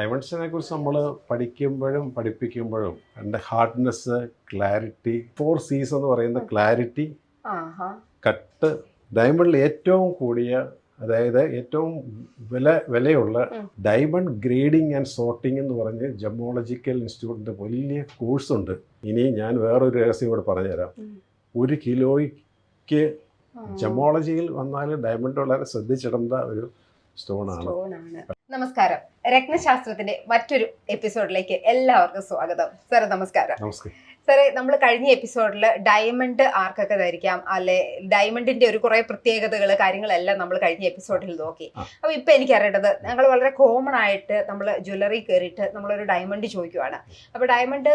ഡയമെൻഷനെ കുറിച്ച് നമ്മൾ പഠിക്കുമ്പോഴും പഠിപ്പിക്കുമ്പോഴും എന്റെ ഹാർഡ്നെസ് ക്ലാരിറ്റി ഫോർ സീസ് എന്ന് പറയുന്ന ക്ലാരിറ്റി കട്ട് ഡയമണ്ടിൽ ഏറ്റവും കൂടിയ അതായത് ഏറ്റവും വില വിലയുള്ള ഡയമണ്ട് ഗ്രേഡിംഗ് ആൻഡ് സോർട്ടിംഗ് എന്ന് പറഞ്ഞ് ജമോളജിക്കൽ ഇൻസ്റ്റിറ്റ്യൂട്ടിന്റെ വലിയ കോഴ്സുണ്ട് ഇനി ഞാൻ വേറൊരു രഹസ്യം കൂടെ പറഞ്ഞുതരാം. ഒരു കിലോയ്ക്ക്. ജമോളജിയിൽ വന്നാൽ ഡയമണ്ട് വളരെ ശ്രദ്ധിച്ചിടേണ്ട ഒരു സ്റ്റോണാണ് നമസ്കാരം. രത്നശാസ്ത്രത്തിന്റെ മറ്റൊരു എപ്പിസോഡിലേക്ക് എല്ലാവർക്കും സ്വാഗതം. സാറെ നമസ്കാരം. സാറേ നമ്മൾ കഴിഞ്ഞ എപ്പിസോഡിൽ ഡയമണ്ട് ആർക്കൊക്കെ ധരിക്കാം അല്ലെ ഡയമണ്ടിന്റെ ഒരു കുറെ പ്രത്യേകതകൾ കാര്യങ്ങളെല്ലാം നമ്മൾ കഴിഞ്ഞ എപ്പിസോഡിൽ നോക്കി. അപ്പൊ ഇപ്പൊ എനിക്ക് അറിയേണ്ടത് ഞങ്ങൾ വളരെ കോമൺ ആയിട്ട് നമ്മൾ ജ്വല്ലറി കയറിയിട്ട് നമ്മളൊരു ഡയമണ്ട് ചോദിക്കുവാണ്. അപ്പൊ ഡയമണ്ട്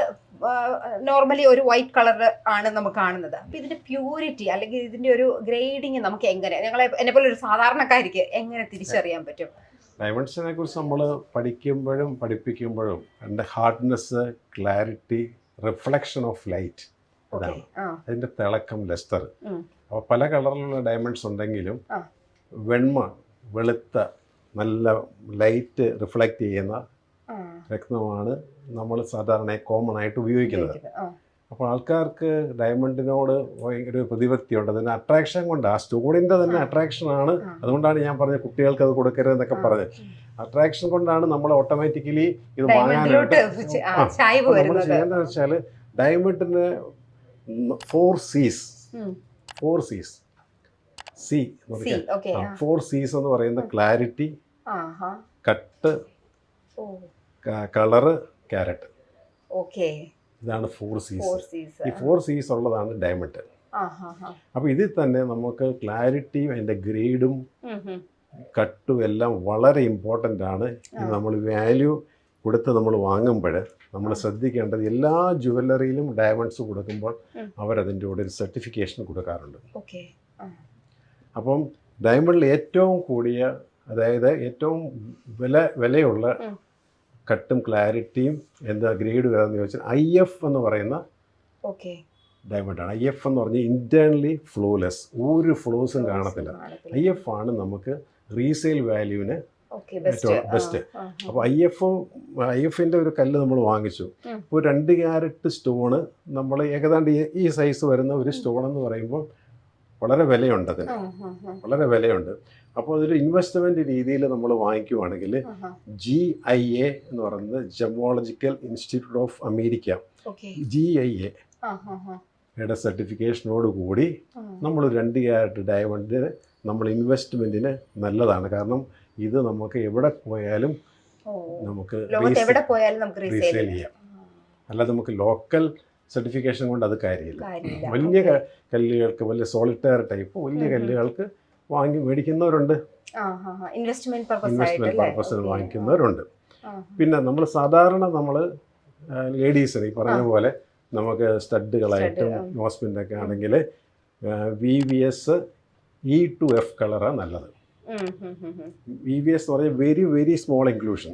നോർമലി ഒരു വൈറ്റ് കളർ ആണ് നമുക്ക് കാണുന്നത്. അപ്പൊ ഇതിന്റെ പ്യൂരിറ്റി അല്ലെങ്കിൽ ഇതിന്റെ ഒരു ഗ്രേഡിങ് നമുക്ക് എങ്ങനെ ഞങ്ങളെ എന്നെ പോലെ ഒരു സാധാരണക്കാരിക്ക് എങ്ങനെ തിരിച്ചറിയാൻ പറ്റും? ഡയമെൻഷനെ കുറിച്ച് നമ്മൾ പഠിക്കുമ്പോഴും പഠിപ്പിക്കുമ്പോഴും എന്റെ hardness clarity reflection of light ഇതാണ്. അതിന്റെ തിളക്കം ലെസ്റ്റർ. അപ്പോൾ പല കളറിലുള്ള ഡയമണ്ട്സ് ഉണ്ടെങ്കിലും വെണ്മ വെളുത്ത നല്ല ലൈറ്റ് റിഫ്ലക്റ്റ് ചെയ്യുന്ന രക്തമാണ് രത്നമാണ് നമ്മൾ സാധാരണ കോമൺ ആയിട്ട് ഉപയോഗിക്കുന്നത്. അപ്പോൾ ആൾക്കാർക്ക് ഡയമണ്ടിനോട് ഭയങ്കര പ്രതിപത്തിയുണ്ട്. അതിന് അട്രാക്ഷൻ കൊണ്ട്. ആ സ്റ്റോണിന്റെ തന്നെ ആണ്. അതുകൊണ്ടാണ് ഞാൻ പറഞ്ഞത് കുട്ടികൾക്ക് അത് കൊടുക്കരുത് എന്നൊക്കെ പറഞ്ഞത്. അട്രാക്ഷൻ കൊണ്ടാണ് നമ്മൾ ഓട്ടോമാറ്റിക്കലി ഇത് വാങ്ങാനായിട്ട് നമ്മൾ ചെയ്യേണ്ടത് വെച്ചാൽ ഡയമണ്ടിന് four Cs four Cs C four Cs എന്ന് പറയുന്ന clarity cut colour carat okay ഇതാണ് ഫോർ സീസ് ഈ ഫോർ സീസ് ഉള്ളതാണ് ഡയമണ്ട് അപ്പോൾ ഇതിൽ തന്നെ നമുക്ക് ക്ലാരിറ്റിയും അതിന്റെ ഗ്രേഡും. കട്ടും എല്ലാം വളരെ ഇമ്പോർട്ടന്റ് ആണ്. നമ്മൾ വാല്യൂ കൊടുത്ത് നമ്മൾ വാങ്ങുമ്പോൾ നമ്മൾ ശ്രദ്ധിക്കേണ്ടത് എല്ലാ ജുവല്ലറിയിലും ഡയമണ്ട്സ് കൊടുക്കുമ്പോൾ അവർ അവരതിന്റെ കൂടെ ഒരു സർട്ടിഫിക്കേഷൻ കൊടുക്കാറുണ്ട്. അപ്പം ഡയമണ്ടിൽ ഏറ്റവും കൂടിയ അതായത് ഏറ്റവും വില വിലയുള്ള. കട്ടും ക്ലാരിറ്റിയും എന്താ ഗ്രേഡ് വരാന്ന് ചോദിച്ചാൽ ഐ എഫ് എന്ന് പറയുന്ന ഓക്കെ. ഡയമണ്ടാണ് ഐ എഫ് എന്ന് പറഞ്ഞാൽ ഇന്റേർണലി ഫ്ലോലെസ് ഒരു ഫ്ലോസും കാണത്തില്ല. ഐ എഫ് ആണ് നമുക്ക് റീസെയിൽ വാല്യൂവിന് ബെസ്റ്റ് അപ്പോൾ ഐ എഫ് ഐ എഫിന്റെ ഒരു കല്ല് നമ്മൾ വാങ്ങിച്ചു. ഇപ്പോൾ രണ്ട് ക്യാരറ്റ് സ്റ്റോണ് നമ്മൾ ഏകദാണ്ട് ഈ- ഈ സൈസ് വരുന്ന ഒരു സ്റ്റോൺ എന്ന് പറയുമ്പോൾ വളരെ വിലയുണ്ട് അതിന്. വളരെ വിലയുണ്ട്. അപ്പോൾ അതൊരു ഇൻവെസ്റ്റ്മെന്റ് രീതിയിൽ നമ്മൾ വാങ്ങിക്കുവാണെങ്കിൽ ജി ഐ എ എന്ന് പറയുന്നത് gemological institute of America G I A യുടെ സർട്ടിഫിക്കേഷനോട് കൂടി നമ്മൾ രണ്ട് ക്യാരറ്റ് ഡയമണ്ട് നമ്മൾ ഇൻവെസ്റ്റ്മെന്റിന് നല്ലതാണ്. കാരണം ഇത് നമുക്ക് എവിടെ പോയാലും നമുക്ക് എവിടെ പോയാലും നമുക്ക് റീസെയിൽ ചെയ്യാം. അല്ലാതെ നമുക്ക് ലോക്കൽ സർട്ടിഫിക്കേഷൻ കൊണ്ട് അത് കാര്യമില്ല. വലിയ കല്ലുകൾക്ക് വലിയ സോളിറ്റയർ ടൈപ്പ് വലിയ. കല്ലുകൾക്ക് വാങ്ങി മേടിക്കുന്നവരുണ്ട്. ഇൻവെസ്റ്റ്മെന്റ് പർപ്പസ് ഇൻവെസ്റ്റ്മെന്റ് പർപ്പസിന് വാങ്ങിക്കുന്നവരുണ്ട്. പിന്നെ നമ്മൾ സാധാരണ നമ്മൾ ലേഡീസിന് ഈ പറഞ്ഞ പോലെ നമുക്ക് സ്റ്റഡുകളായിട്ടും നോസ്പിന്റെ ഒക്കെ ആണെങ്കിൽ V V S E to F കളറാണ് നല്ലത്. വി വി എസ് എന്ന് പറഞ്ഞാൽ very very small inclusion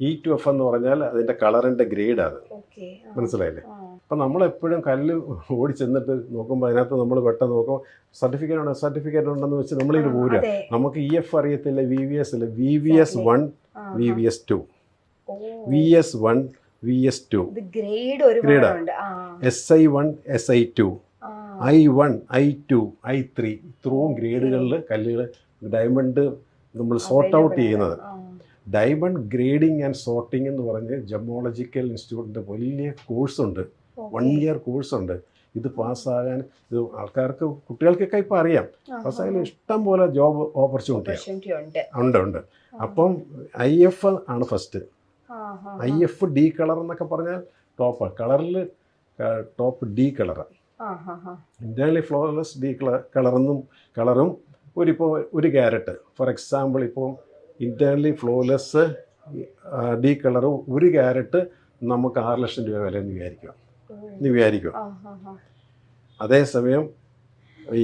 E to F എന്ന് പറഞ്ഞാൽ അതിന്റെ കളറിന്റെ ഗ്രേഡ് അത് ഓക്കെ മനസ്സിലായില്ലേ? അപ്പം നമ്മളെപ്പോഴും കല്ല് ഓടി ചെന്നിട്ട് നോക്കുമ്പോൾ അതിനകത്ത് നമ്മൾ പെട്ടെന്ന് നോക്കുമ്പോൾ സർട്ടിഫിക്കറ്റ് ഉണ്ട്? സർട്ടിഫിക്കറ്റ് ഉണ്ടെന്ന് വെച്ച് നമ്മളിത് പോരുക. നമുക്ക് ഇ എഫ് അറിയത്തില്ല വി വി എസ് ഇല്ല. V V S. One V V S two V S one V S two grade S I one S I two. I one I two I three ഇത്രയും ഗ്രേഡുകളിൽ കല്ലുകൾ diamond നമ്മൾ sort out ചെയ്യുന്നത്. Diamond grading and sorting എന്ന് പറഞ്ഞ് ജമോളജിക്കൽ ഇൻസ്റ്റിറ്റ്യൂട്ടിന്റെ വലിയ കോഴ്സുണ്ട്. One. Year കോഴ്സുണ്ട്. ഇത് പാസ്സാകാൻ ഇത് ആൾക്കാർക്ക് കുട്ടികൾക്കൊക്കെ ഇപ്പോൾ അറിയാം. പാസ്സായാലും ഇഷ്ടം പോലെ ജോബ് ഓപ്പർച്യൂണിറ്റി ഉണ്ട്. ഉണ്ട് അപ്പം ഐ എഫ് ആണ് first. I F D colour എന്നൊക്കെ പറഞ്ഞാൽ ടോപ്പ്. കളറിൽ top D colour. Internally flawless D colour കളറെന്നും കളറും ഒരിപ്പോൾ ഒരു ക്യാരറ്റ്. ഫോർ എക്സാമ്പിൾ ഇപ്പോൾ ഇന്റേണലി ഫ്ലോലെസ് ഡി കളർ ഒരു ക്യാരറ്റ് നമുക്ക് ആറ് ലക്ഷം രൂപ വില എന്ന് വിചാരിക്കുക. എന്ന് വിചാരിക്കുക. അതേസമയം ഈ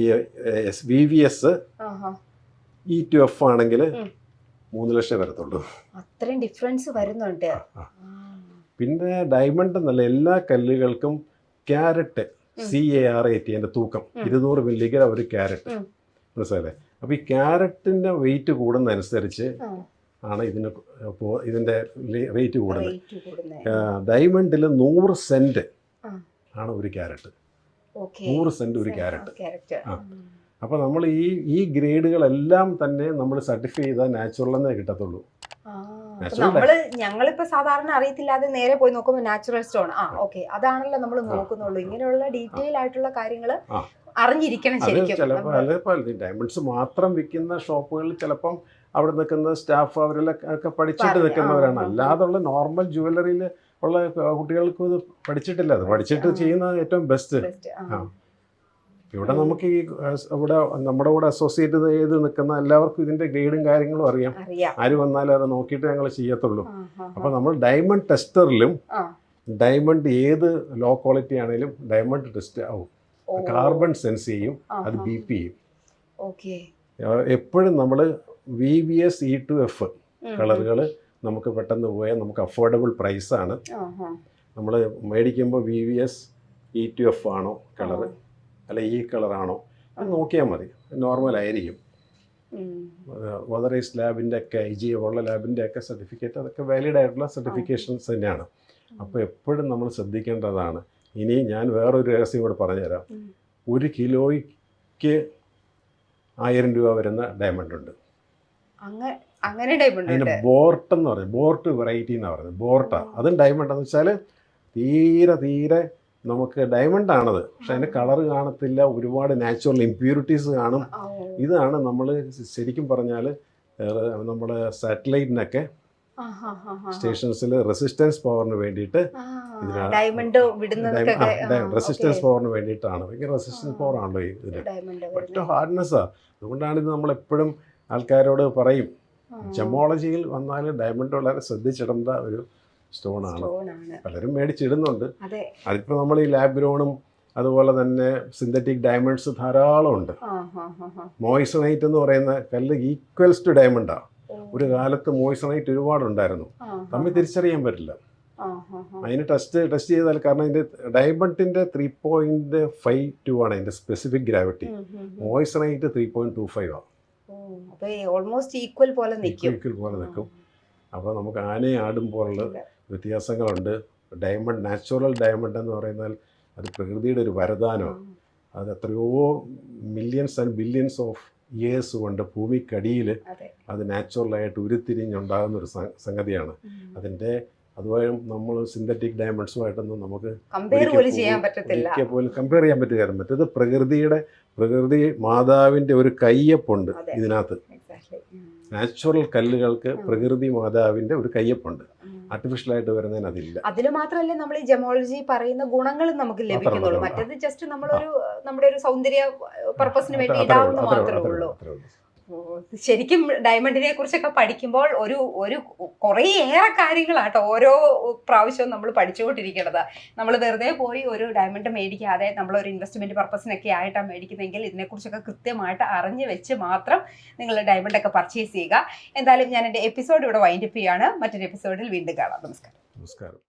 S V V S. E to F ആണെങ്കിൽ. മൂന്ന് ലക്ഷം വരത്തുള്ളൂ അത്രയും ഡിഫറൻസ് വരുന്നുണ്ട്. പിന്നെ ഡയമണ്ട് എന്നല്ല എല്ലാ കല്ലുകൾക്കും carat C A R A T എന്റെ തൂക്കം. ഇരുന്നൂറ് മില്ലിഗ്രാം ഒരു ക്യാരറ്റ് ഉം. മനസ്സിലായില്ലേ? അപ്പോൾ ഈ ക്യാരറ്റിന്റെ വെയിറ്റ് കൂടുന്നതനുസരിച്ച്. ആണ് ഇതിന് ഇതിന്റെ റേറ്റ് കൂടുന്നത്. ഡയമണ്ടിൽ നൂറ് സെന്റ് ആണ് ഒരു ക്യാരറ്റ്. നൂറ് സെന്റ് ഒരു ക്യാരറ്റ്. ആ. അപ്പോൾ നമ്മൾ ഈ ഈ ഗ്രേഡുകളെല്ലാം തന്നെ നമ്മൾ സർട്ടിഫൈ ചെയ്താൽ നാച്ചുറൽ എന്നേ കിട്ടത്തുള്ളൂ. നമ്മൾ ഞങ്ങളിപ്പോ സാധാരണ അറിയത്തില്ലാതെ നേരെ പോയി നോക്കുമ്പോൾ നാച്ചുറൽ സ്റ്റോൺ ആ ഓക്കെ അതാണല്ലോ നമ്മൾ. നോക്കുന്നുള്ളൂ. ഇങ്ങനെയുള്ള ഡീറ്റെയിൽ ആയിട്ടുള്ള കാര്യങ്ങൾ. അറിഞ്ഞിരിക്കണം ശരിക്കും ഡയമണ്ട്സ് മാത്രം വിൽക്കുന്ന ഷോപ്പുകളിൽ ചിലപ്പം അവിടെ നിൽക്കുന്ന സ്റ്റാഫ് അവരെല്ലാം ഒക്കെ പഠിച്ചിട്ട് നിൽക്കുന്നവരാണ്. അല്ലാതുള്ള നോർമൽ ജുവലറിയിൽ ഉള്ള കുട്ടികൾക്ക് ഇത് പഠിച്ചിട്ടില്ല അത് പഠിച്ചിട്ട് ചെയ്യുന്ന ഏറ്റവും ബെസ്റ്റ്. ആ. ഇവിടെ നമുക്ക് ഈ ഇവിടെ നമ്മുടെ കൂടെ അസോസിയേറ്റ് ചെയ്ത് നിൽക്കുന്ന എല്ലാവർക്കും ഇതിന്റെ ഗ്രേഡും കാര്യങ്ങളും അറിയാം ആര് വന്നാലും അത് നോക്കിയിട്ട് ഞങ്ങൾ ചെയ്യത്തുള്ളൂ. അപ്പോൾ നമ്മൾ ഡയമണ്ട് ടെസ്റ്ററിലും ഡയമണ്ട് ഏത് ലോ ക്വാളിറ്റി ആണെങ്കിലും ഡയമണ്ട് ടെസ്റ്റ് ആവും. കാർബൺ സെൻസ് ചെയ്യും അത്. ബി പി ചെയ്യും. ഓക്കെ. എപ്പോഴും നമ്മൾ V V S E to F കളറുകൾ നമുക്ക് പെട്ടെന്ന് പോയാൽ നമുക്ക് അഫോർഡബിൾ പ്രൈസാണ്. നമ്മൾ മേടിക്കുമ്പോൾ V V S E to F ആണോ കളർ. അല്ല ഈ കളറാണോ? അത് നോക്കിയാൽ മതി. നോർമൽ ആയിരിക്കും. വതറൈസ് ലാബിന്റെ ഒക്കെ ഐ ജി ഉള്ള ലാബിന്റെ ഒക്കെ സർട്ടിഫിക്കറ്റ് അതൊക്കെ വാലിഡ് ആയിട്ടുള്ള സർട്ടിഫിക്കേഷൻസ് തന്നെയാണ്. അപ്പോൾ എപ്പോഴും നമ്മൾ ശ്രദ്ധിക്കേണ്ടതാണ് ഇനി ഞാൻ വേറൊരു രഹസ്യം കൂടെ പറഞ്ഞുതരാം. ഒരു കിലോയ്ക്ക് ആയിരം രൂപ വരുന്ന ഡയമണ്ട് ഉണ്ട്. അങ്ങ- അങ്ങനെ ഡയമണ്ട് അതിന് ബോർട്ട് എന്ന് പറയും ബോർട്ട് വെറൈറ്റി എന്നാണ് പറയുന്നത് ബോർട്ടാ. അതും ഡയമണ്ട് എന്ന് വെച്ചാൽ തീരെ തീരെ നമുക്ക് ഡയമണ്ട് ആണത്. പക്ഷെ അതിന്റെ കളർ കാണത്തില്ല ഒരുപാട് നാച്ചുറൽ ഇമ്പ്യൂരിറ്റീസ് കാണും. ഇതാണ് നമ്മൾ ശരിക്കും പറഞ്ഞാൽ നമ്മുടെ സാറ്റലൈറ്റിനൊക്കെ. സ്റ്റേഷൻസിൽ റെസിസ്റ്റൻസ് പവറിന് വേണ്ടിയിട്ട് ഡയമണ്ട് റെസിസ്റ്റൻസ് പവറിന് വേണ്ടിയിട്ടാണ്. ഭയങ്കര റെസിസ്റ്റൻസ് പവർ ആണല്ലോ ഇതിന്. ഒറ്റ ഹാർഡ്നെസ്സാ അതുകൊണ്ടാണ് ഇത് നമ്മൾ എപ്പോഴും ആൾക്കാരോട് പറയും. ജമോളജിയിൽ വന്നാൽ ഡയമണ്ട് വളരെ ശ്രദ്ധിച്ചിടേണ്ട ഒരു സ്റ്റോണാണ്. പലരും മേടിച്ചിടുന്നുണ്ട്. അതെ. അതിപ്പോൾ നമ്മൾ ഈ ലാബ് ഗ്രോണും അതുപോലെ തന്നെ സിന്തറ്റിക് ഡയമണ്ട്സ് ധാരാളം ഉണ്ട്. മോയ്സണൈറ്റ് എന്ന് പറയുന്ന കല്ല് ഈക്വൽസ് ടു ഡയമണ്ടാണ്. ഒരു കാലത്ത് മോയ്സണൈറ്റ് ഒരുപാടുണ്ടായിരുന്നു. തമ്മിൽ തിരിച്ചറിയാൻ പറ്റില്ല. അതിന് ടെസ്റ്റ് ടെസ്റ്റ് ചെയ്താൽ കാരണം അതിന്റെ ഡയമണ്ടിന്റെ ത്രീ പോയിന്റ് ഫൈവ് ടു ആണ് അതിന്റെ സ്പെസിഫിക് ഗ്രാവിറ്റി ഉം. ത്രീ പോയിന്റ് ടു ഫൈവ് ആണ്. ഓൾമോസ്റ്റ് ഈക്വൽ പോലെ നിൽക്കും. ഈക്വൽ പോലെ നിൽക്കും. അപ്പോൾ നമുക്ക് ആനയും ആടും പോലുള്ള വ്യത്യാസങ്ങളുണ്ട്. ഡയമണ്ട് നാച്ചുറൽ ഡയമണ്ട് എന്ന് പറയുന്നാൽ അത് പ്രകൃതിയുടെ ഒരു വരദാനമാണ്. അത് എത്രയോ millions and billions of years കൊണ്ട് ഭൂമിക്കടിയിൽ അതെ. നാച്ചുറലായിട്ട് ഉരുത്തിരിഞ്ഞുണ്ടാകുന്ന ഒരു സംഗതിയാണ്. അതിന്റെ അതുപോലെ നമ്മൾ സിന്തറ്റിക് ഡയമണ്ട്സുമായിട്ടൊന്നും നമുക്ക് ഒരിക്കൽ പോലും കമ്പയർ ചെയ്യാൻ പറ്റുക മറ്റേത് പ്രകൃതിയുടെ പ്രകൃതി മാതാവിന്റെ ഒരു കയ്യപ്പുണ്ട്. ഇതിനകത്ത്. നാച്ചുറൽ കല്ലുകൾക്ക് പ്രകൃതി മാതാവിന്റെ ഒരു കയ്യൊപ്പുണ്ട്. ആർട്ടിഫിഷ്യലായിട്ട് വരുന്നതിന് അതില്ല അതിൽ മാത്രമല്ല നമ്മൾ ഈ ജെമോളജി പറയുന്ന ഗുണങ്ങളും നമുക്ക് ലഭിക്കുന്നുള്ളൂ. മറ്റേത് ജസ്റ്റ് നമ്മളൊരു നമ്മുടെ ഒരു സൗന്ദര്യ പർപ്പസിന് വേണ്ടി ഇടാവുന്ന മാത്രമേ ഉള്ളൂ. ശരിക്കും ഡയമണ്ടിനെ കുറിച്ചൊക്കെ പഠിക്കുമ്പോൾ ഒരു ഒരു കുറേ ഏറെ കാര്യങ്ങളാട്ടോ ഓരോ പ്രാവശ്യവും നമ്മൾ പഠിച്ചുകൊണ്ടിരിക്കുന്നത്. നമ്മൾ വെറുതെ പോയി ഒരു ഡയമണ്ട് മേടിക്കാതെ നമ്മൾ ഒരു ഇൻവെസ്റ്റ്മെന്റ് പർപ്പസിനൊക്കെ ആയിട്ടാണ് മേടിക്കുന്നതെങ്കിൽ ഇതിനെക്കുറിച്ചൊക്കെ കൃത്യമായിട്ട് അറിഞ്ഞു വെച്ച് മാത്രം നിങ്ങൾ ഡയമണ്ട് ഒക്കെ പർച്ചേസ് ചെയ്യുക. എന്തായാലും ഞാൻ എന്റെ എപ്പിസോഡ് ഇവിടെ വൈൻഡപ്പ് ചെയ്യാണ് മറ്റൊരു എപ്പിസോഡിൽ വീണ്ടും കാണാം. നമസ്കാരം. നമസ്കാരം.